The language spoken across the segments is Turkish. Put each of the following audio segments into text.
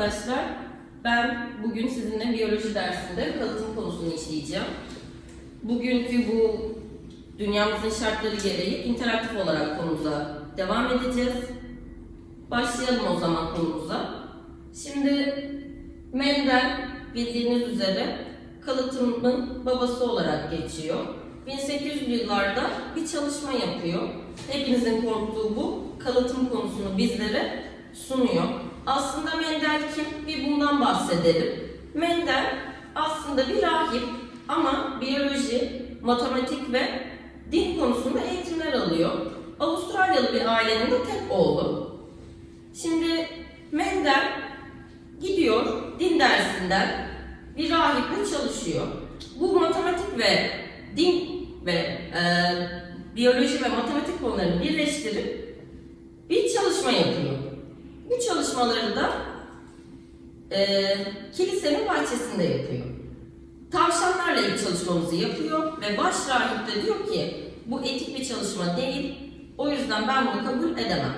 arkadaşlar. Ben bugün sizinle biyoloji dersinde kalıtım konusunu işleyeceğim. Bugünkü bu dünyamızın şartları gereği interaktif olarak konumuza devam edeceğiz. Başlayalım o zaman konumuza. Şimdi Mendel bildiğiniz üzere kalıtımın babası olarak geçiyor. 1800'lü yıllarda bir çalışma yapıyor. Hepinizin korktuğu bu kalıtım konusunu bizlere sunuyor. Aslında Mendel kim? Bir bundan bahsedelim. Mendel aslında bir rahip ama biyoloji, matematik ve din konusunda eğitimler alıyor. Avustralyalı bir ailenin de tek oğlu. Şimdi Mendel gidiyor din dersinden bir rahiple çalışıyor. Bu matematik ve din ve e, biyoloji ve matematik konularını birleştirip bir çalışma yapıyor. Bu çalışmaları da e, kilisenin bahçesinde yapıyor. Tavşanlarla ilgili çalışmamızı yapıyor ve baş rahip de diyor ki bu etik bir çalışma değil, o yüzden ben bunu kabul edemem.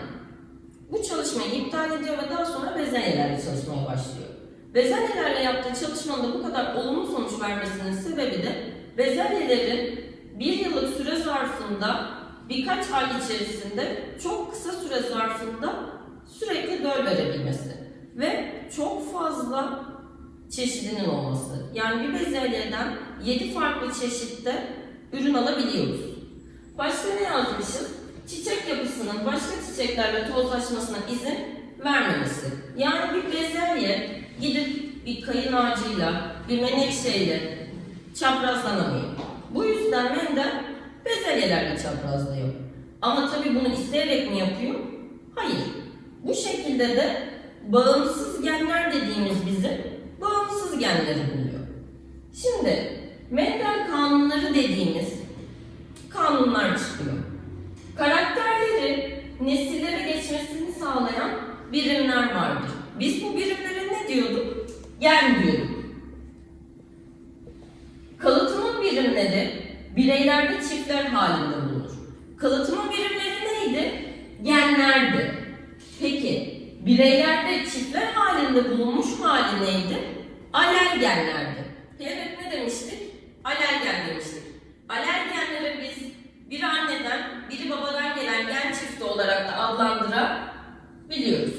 Bu çalışmayı iptal ediyor ve daha sonra bezelyelerle çalışmaya başlıyor. Bezelyelerle yaptığı çalışmanın bu kadar olumlu sonuç vermesinin sebebi de bezelyelerin bir yıllık süre zarfında birkaç ay içerisinde çok kısa süre zarfında sürekli döl verebilmesi ve çok fazla çeşidinin olması. Yani bir bezelyeden 7 farklı çeşitte ürün alabiliyoruz. Başka ne yazmışız? Çiçek yapısının başka çiçeklerle tozlaşmasına izin vermemesi. Yani bir bezelye gidip bir kayın ağacıyla, bir menekşeyle çaprazlanamıyor. Bu yüzden Mendel bezelyelerle çaprazlıyor. Ama tabii bunu isteyerek mi yapıyor? Hayır. Bu şekilde de bağımsız genler dediğimiz bizim bağımsız genleri buluyor. Şimdi Mendel kanunları dediğimiz kanunlar çıkıyor. Karakterleri nesillere geçmesini sağlayan birimler vardır. Biz bu birimlere ne diyorduk? Gen diyorduk. Kalıtımın birimleri bireylerde çiftler halinde bulunur. Kalıtımın birimleri neydi? Genlerdi. Bireylerde çiftler halinde bulunmuş hali neydi? Alel genlerdi. Evet ne demiştik? Alel gen demiştik. Alel genleri biz bir anneden, biri babadan gelen gen çifti olarak da adlandırabiliyoruz.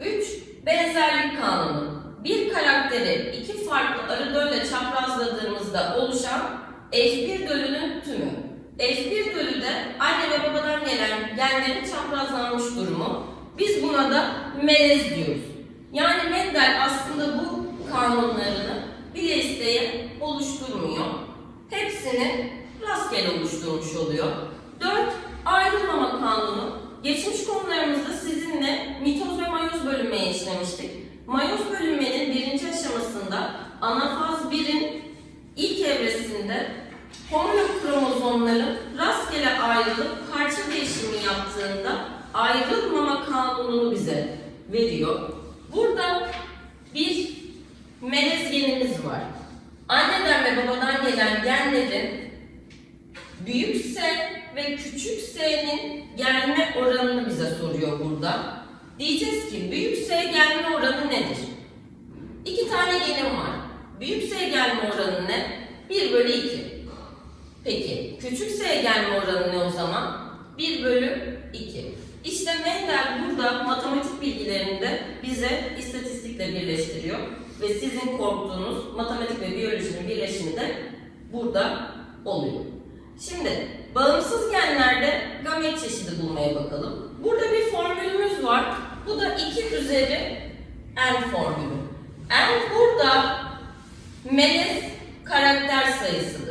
3. Benzerlik kanunu. Bir karakteri iki farklı arı dölle çaprazladığımızda oluşan F1 dölünün tümü. F1 dölü de anne ve babadan gelen genlerin çaprazlanmış durumu. Biz buna da melez diyoruz. Yani Mendel aslında bu kanunlarını bile isteye oluşturmuyor. Hepsini rastgele oluşturmuş oluyor. 4. Ayrılmama kanunu. Geçmiş konularımızda sizinle mitoz ve mayoz bölünmeyi işlemiştik. Mayoz bölünmenin birinci aşamasında anafaz 1'in ilk evresinde homolog kromozomların rastgele ayrılıp parça değişimi yaptığında ayrılmama kanununu bize veriyor. Burada bir melez genimiz var. Anneden ve babadan gelen genlerin büyük S ve küçük s'nin gelme oranını bize soruyor burada. Diyeceğiz ki büyük S gelme oranı nedir? İki tane genim var. Büyük S gelme oranı ne? 1 bölü 2. Peki küçük S gelme oranı ne o zaman? 1 bölü 2. İşte Mendel burada matematik bilgilerinde bize istatistikle birleştiriyor. Ve sizin korktuğunuz matematik ve biyolojinin birleşimi de burada oluyor. Şimdi bağımsız genlerde gamet çeşidi bulmaya bakalım. Burada bir formülümüz var. Bu da 2 üzeri n formülü. n burada melez karakter sayısıdır.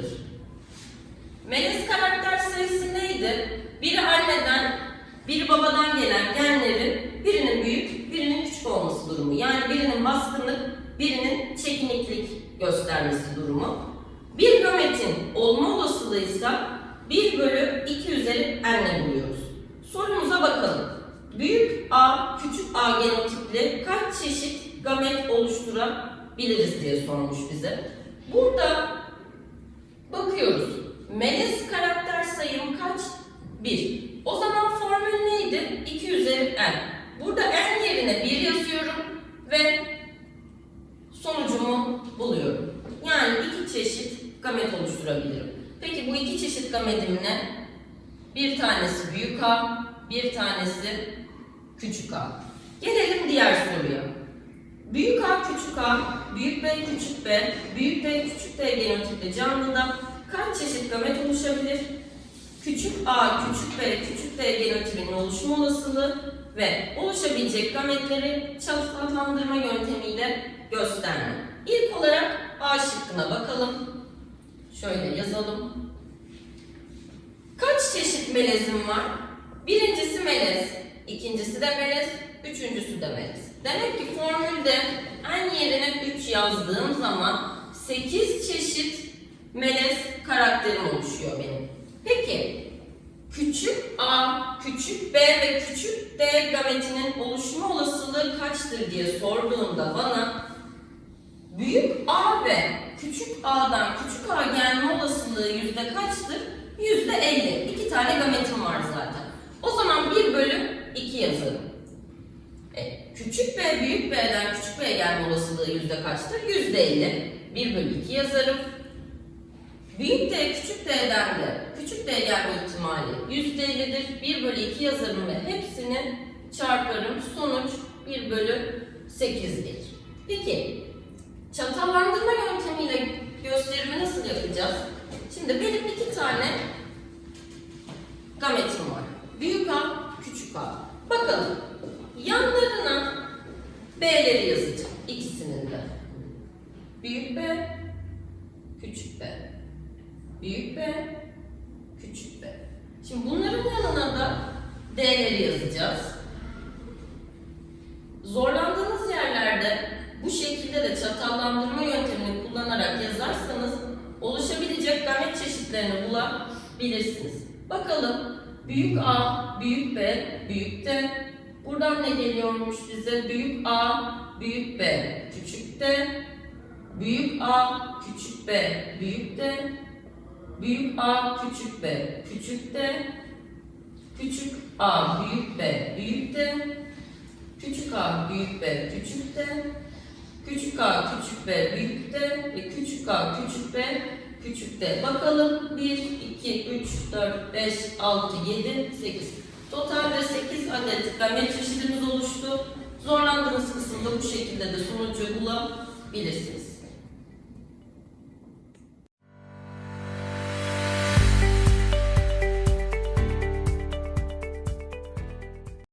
Melez karakter sayısı neydi? Biri anneden, biri babadan gelen genlerin birinin büyük, birinin küçük olması durumu. Yani birinin baskınlık, birinin çekiniklik göstermesi durumu. Bir gametin olma olasılığıysa 1 bölü 2 üzeri n'le buluyoruz. Sorumuza bakalım. Büyük A, küçük A genotipli kaç çeşit gamet oluşturabiliriz diye sormuş bize. Burada bakıyoruz. Melez karakter sayım kaç? 1. O zaman formül neydi? 2 üzeri n. Burada yerine 1 yazıyorum ve sonucumu buluyorum. Yani iki çeşit gamet oluşturabilirim. Peki bu iki çeşit gametim ne? Bir tanesi büyük A, bir tanesi küçük A. Gelelim diğer soruya. Büyük A, küçük A, büyük B, küçük B, büyük D, küçük D genotipli canlıda kaç çeşit gamet oluşabilir? Küçük A, küçük B, küçük D genotipinin oluşma olasılığı ve oluşabilecek gametleri çaprazlandırma yöntemiyle gösterme. İlk olarak A şıkkına bakalım. Şöyle yazalım. Kaç çeşit melezim var? Birincisi melez, ikincisi de melez, üçüncüsü de melez. Demek ki formülde en yerine 3 yazdığım zaman 8 çeşit melez karakterim oluşuyor benim. Peki küçük a, küçük b ve küçük d gametinin oluşma olasılığı kaçtır diye sorduğunda bana büyük a ve küçük a'dan küçük a gelme olasılığı yüzde kaçtır? Yüzde 50. İki tane gametim var zaten. O zaman 1 bölü 2 yazarım. E, küçük b büyük b'den küçük b gelme olasılığı yüzde kaçtır? Yüzde 50. 1 bölü 2 yazarım. Büyük D küçük D'den de küçük D gelme ihtimali yüzde 50'dir. 1 bölü 2 yazarım ve hepsini çarparım. Sonuç 1 bölü 8 gelir. Peki çatallandırma yöntemiyle gösterimi nasıl yapacağız? Şimdi benim iki tane gametim var. Büyük A, küçük A. Bakalım yanlarına B'leri yazacağım. ikisinin de. Büyük B, küçük B. Büyük B, küçük B. Şimdi bunların yanına da D'leri yazacağız. Zorlandığınız yerlerde bu şekilde de çatallandırma yöntemini kullanarak yazarsanız oluşabilecek gamet çeşitlerini bulabilirsiniz. Bakalım büyük A, büyük B, büyük D. Buradan ne geliyormuş bize? Büyük A, büyük B, küçük D. Büyük A, küçük B, büyük D. Büyük A, küçük B, küçük D. Küçük A, büyük B, büyük D. Küçük a, büyük B, küçük D. Küçük a, küçük B, büyük D. Ve küçük a, küçük B, küçük D. Bakalım 1, 2, 3, 4, 5, 6, 7, 8. Totalde 8 adet gamet çeşidimiz oluştu. Zorlandığınız kısımda bu şekilde de sonucu bulabilirsiniz.